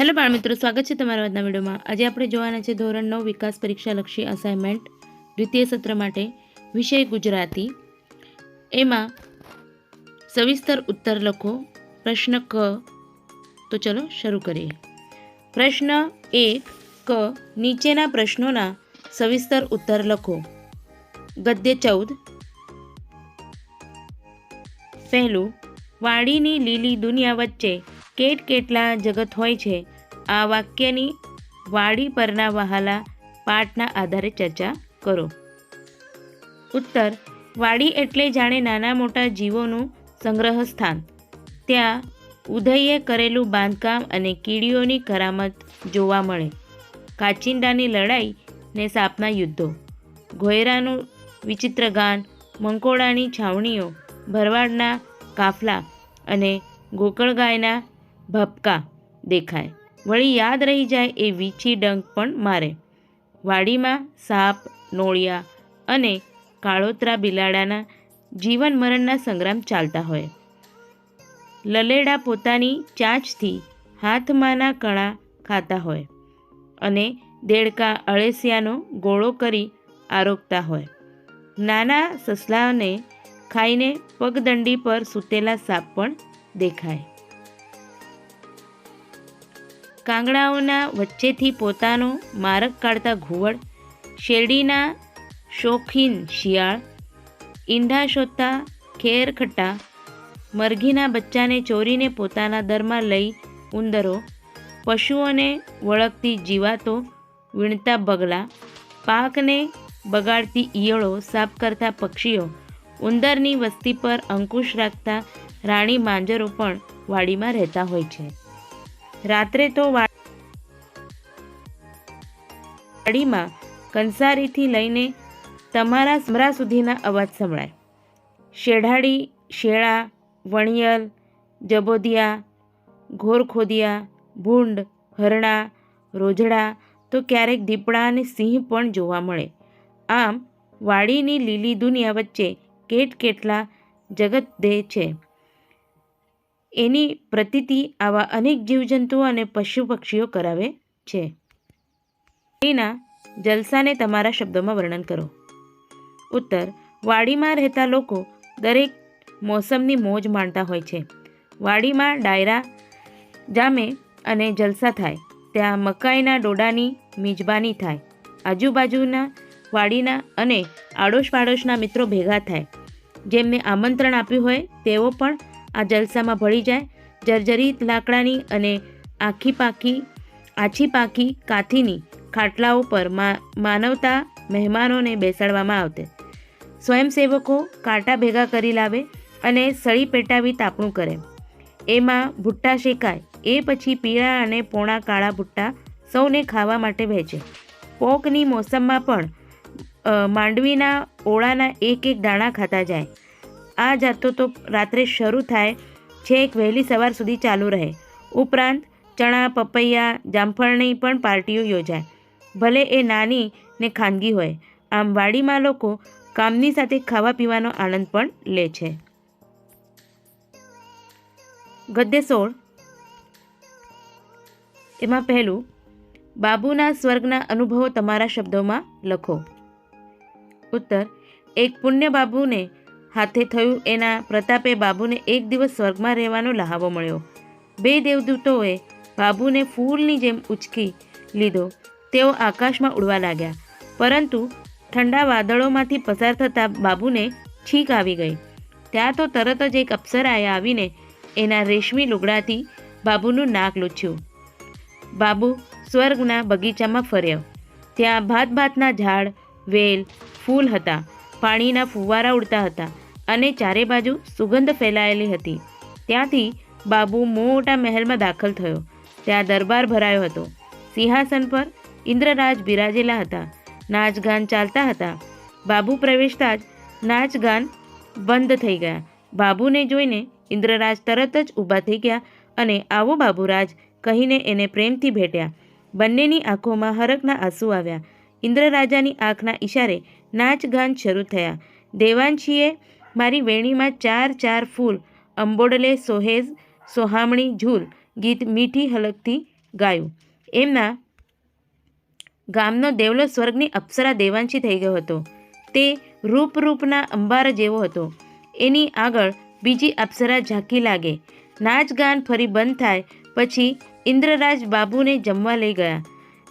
Hello બાળ મિત્રો, સ્વાગત છે તમારા આજના વિડીયોમાં. આજે આપણે જોવાના છે ધોરણ નવ વિકાસ પરીક્ષા લક્ષી અસાઇનમેન્ટ દ્વિતીય સત્ર માટે વિષય ગુજરાતી. એમાં સવિસ્તર ઉત્તર લખો, પ્રશ્ન ક. તો ચલો શરૂ કરીએ. પ્રશ્ન એક ક. નીચેના પ્રશ્નોના સવિસ્તર ઉત્તર લખો. ગદ્ય ચૌદ. પહેલું, વાડીની લીલી દુનિયા વચ્ચે કેટ કેટલા જગત હોય છે? આ વાક્યની વાડી પરના વહાલા પાઠના આધારે ચર્ચા કરો. ઉત્તર, વાડી એટલે જાણે નાના મોટા જીવોનું સંગ્રહ સ્થાન ત્યાં ઉદયે કરેલું બાંધકામ અને કીડીઓની કરામત જોવા મળે. કાચિંડાની લડાઈ ને સાપના યુદ્ધો. ઘોયરાનું વિચિત્ર ગાન, મંકોડાની છાવણીઓ, ભરવાડના કાફલા અને ગોકળગાયના ભપકા દેખાય. વળી યાદ રહી જાય એ વીછી ડંક પણ મારે. વાડીમાં સાપ, નોળિયા અને કાળોતરા બિલાડાના જીવન મરણના સંગ્રામ ચાલતા હોય. લલેડા પોતાની ચાંચથી હાથમાંના કણા ખાતા હોય અને દેડકા અળેસિયાનો ગોળો કરી આરોગતા હોય. નાના સસલાને ખાઈને પગદંડી પર સૂતેલા સાપ પણ દેખાય. કાંગડાઓના વચ્ચેથી પોતાનો મારક કાઢતા ઘુવડ, શેરડીના શોખીન શિયાળ, ઈંડા શોધતા ખેરખટ્ટા, મરઘીના બચ્ચાને ચોરીને પોતાના દરમાં લઈ ઉંદરો, પશુઓને વળગતી જીવાતો, વીણતા બગલા, પાકને બગાડતી ઈયળો સાફ કરતા પક્ષીઓ, ઉંદરની વસ્તી પર અંકુશ રાખતા રાણી માંજરો પણ વાડીમાં રહેતા હોય છે. રાત્રે તો વાડીમાં કંસારીથી લઈને તમારા સમરા સુધીના અવાજ સંભળાય. શેઢાડી શેળા, વણિયલ, જબોદિયા ઘોરખોદિયા ભૂંડ, હરણા, રોજડા તો ક્યારેક દીપડા અને સિંહ પણ જોવા મળે. આમ વાડીની લીલી દુનિયા વચ્ચે કેટ કેટલા જગત દે છે. એની પ્રતિતિ આવા અનેક જીવજંતુઓ અને પશુ પક્ષીઓ કરાવે છે. એના જલસાને તમારા શબ્દોમાં વર્ણન કરો. ઉત્તર, વાડીમાં રહેતા લોકો દરેક મોસમની મોજ માણતા હોય છે. વાડીમાં ડાયરા જામે અને જલસા થાય. ત્યાં મકાઈના ડોડાની મિજબાની થાય. આજુબાજુના વાડીના અને આડોશ પાડોશના મિત્રો ભેગા થાય. જેમને આમંત્રણ આપ્યું હોય તેઓ પણ આ જલસામાં ભળી જાય. જર્જરિત લાકડાની અને આખી પાખી આછી પાખી કાથીની ખાટલાઓ પર માનવતા મહેમાનોને બેસાડવામાં આવતે. સ્વયંસેવકો કાંટા ભેગા કરી લાવે અને સળી પેટાવી તાપણું કરે. એમાં ભૂટ્ટા શેકાય. એ પછી પીળા અને પોણા કાળા ભૂટ્ટા સૌને ખાવા માટે વહેંચે. પોકની મોસમમાં પણ માંડવીના ઓળાના એક એક દાણા ખાતા જાય. આ જાતો તો રાત્રે શરૂ થાય, છેક વહેલી સવાર સુધી ચાલુ રહે. ઉપરાંત, ચણા, પપૈયા, જામફળની પણ પાર્ટીઓ યોજાય. ભલે એ નાની ને ખાનગી હોય, આમ વાડીમાં લોકો કામની સાથે ખાવા પીવાનો આનંદ પણ લે છે. ગદ્ય સોળ. એમાં પહેલું, બાબુના સ્વર્ગના અનુભવો તમારા શબ્દોમાં લખો. ઉત્તર, એક પુણ્ય બાબુને હાથે થયું એના પ્રતાપે બાબુને એક દિવસ સ્વર્ગમાં રહેવાનો લહાવો મળ્યો. બે દેવદૂતોએ બાબુને ફૂલની જેમ ઉચકી લીધો. તેઓ આકાશમાં ઉડવા લાગ્યા. પરંતુ ઠંડા વાદળોમાંથી પસાર થતાં બાબુને છીક આવી ગઈ. ત્યાં તો તરત જ એક અપ્સરાએ આવીને એના રેશમી લુગડાથી બાબુનું નાક લૂછ્યું. બાબુ સ્વર્ગના બગીચામાં ફર્યો. ત્યાં ભાત ભાતના ઝાડ, વેલ, ફૂલ હતા. પાણીના ફુવારા ઉડતા હતા. અને ચારે બાજુ સુગંધ ફેલાયેલી હતી. ત્યાંથી બાબુ મોટા મહેલમાં દાખલ થયો. ત્યાં દરબાર ભરાયો હતો. સિંહાસન પર ઇન્દ્રરાજ બિરાજેલા હતા. નાચગાન ચાલતા હતા. બાબુ પ્રવેશતા જ નાચગાન બંધ થઈ ગયા. બાબુને જોઈને ઇન્દ્રરાજ તરત જ ઊભા થઈ ગયા અને આવો બાબુરાજ કહીને એને પ્રેમથી ભેટ્યા. બંનેની આંખોમાં હરકના આંસુ આવ્યા. ઇન્દ્રરાજાની આંખના ઈશારે નાચગાન શરૂ થયા. દેવાંશીએ મારી વેણીમાં ચાર ચાર ફૂલ, અંબોડલે સોહેજ, સોહામણી ઝૂલ, ગીત મીઠી હલકથી ગાયું. એમના ગામનો દેવલો સ્વર્ગની અપ્સરા દેવાંશી થઈ ગયો હતો. તે રૂપરૂપના અંબાર જેવો હતો. એની આગળ બીજી અપ્સરા ઝાંકી લાગે. નાચ ગાન ફરી બંધ થાય, પછી ઇન્દ્રરાજ બાબુને જમવા લઈ ગયા.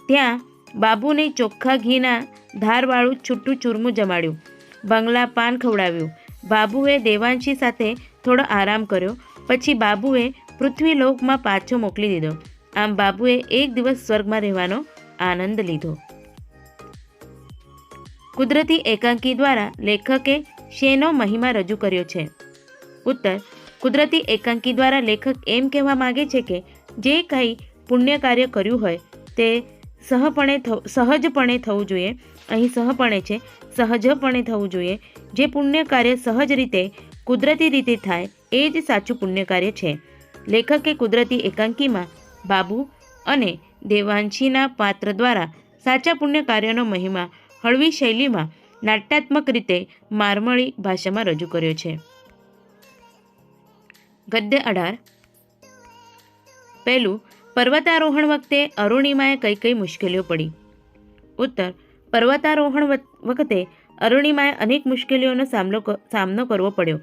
ત્યાં બાબુને ચોખ્ખા ઘીના ધારવાળું છૂટું ચૂરમું જમાડ્યું. બંગલા પાન ખવડાવ્યું. બાબુએ દેવાંશી સાથે થોડો આરામ કર્યો. પછી બાબુએ પૃથ્વીલોકમાં પાછો મોકલી દીધો. આમ બાબુએ એક દિવસ સ્વર્ગમાં રહેવાનો આનંદ લીધો. કુદરતી એકાંકી દ્વારા લેખકે શેનો મહિમા રજૂ કર્યો છે? ઉત્તર, કુદરતી એકાંકી દ્વારા લેખક એમ કહેવા માગે છે કે જે કંઈ પુણ્ય કાર્ય કર્યું હોય તે સહપણે સહજપણે થવું જોઈએ. અહીં સહપણે છે, સહજપણે થવું જોઈએ. જે પુણ્ય કાર્ય સહજ રીતે, કુદરતી રીતે થાય, એ જ સાચું પુણ્ય કાર્ય છે. લેખકે કુદરતી એકાંકીમાં બાબુ અને દેવાંશીના પાત્ર દ્વારા સાચા પુણ્ય કાર્યનો મહિમા હળવી શૈલીમાં નાટ્યાત્મક રીતે મારમળી ભાષામાં રજૂ કર્યો છે. ગદ્ય અઢાર. પહેલું પર્વતારોહણ વખતે અરુણિમાએ કઈ કઈ મુશ્કેલીઓ પડી? ઉત્તર, પર્વતારોહણ વત- વખતે અરુણિમાએ અનેક મુશ્કેલીઓનો સામનો સામનો કરવો પડ્યો.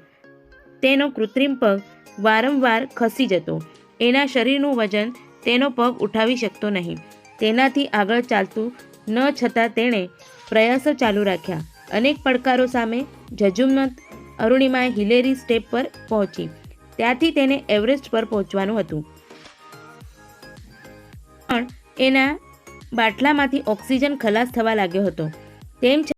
તેનો કૃત્રિમ પગ વારંવાર ખસી જતો. એના શરીરનું વજન તેનો પગ ઉઠાવી શકતો નહીં. તેનાથી આગળ ચાલતું ન છતાં તેણે પ્રયાસો ચાલુ રાખ્યા. અનેક પડકારો સામે જજુમત અરુણિમાએ હિલેરી સ્ટેપ પર પહોંચી. ત્યાંથી તેને એવરેસ્ટ પર પહોંચવાનું હતું. એના બાટલામાંથી ઓક્સિજન ખલાસ થવા લાગ્યો હતો. તેમ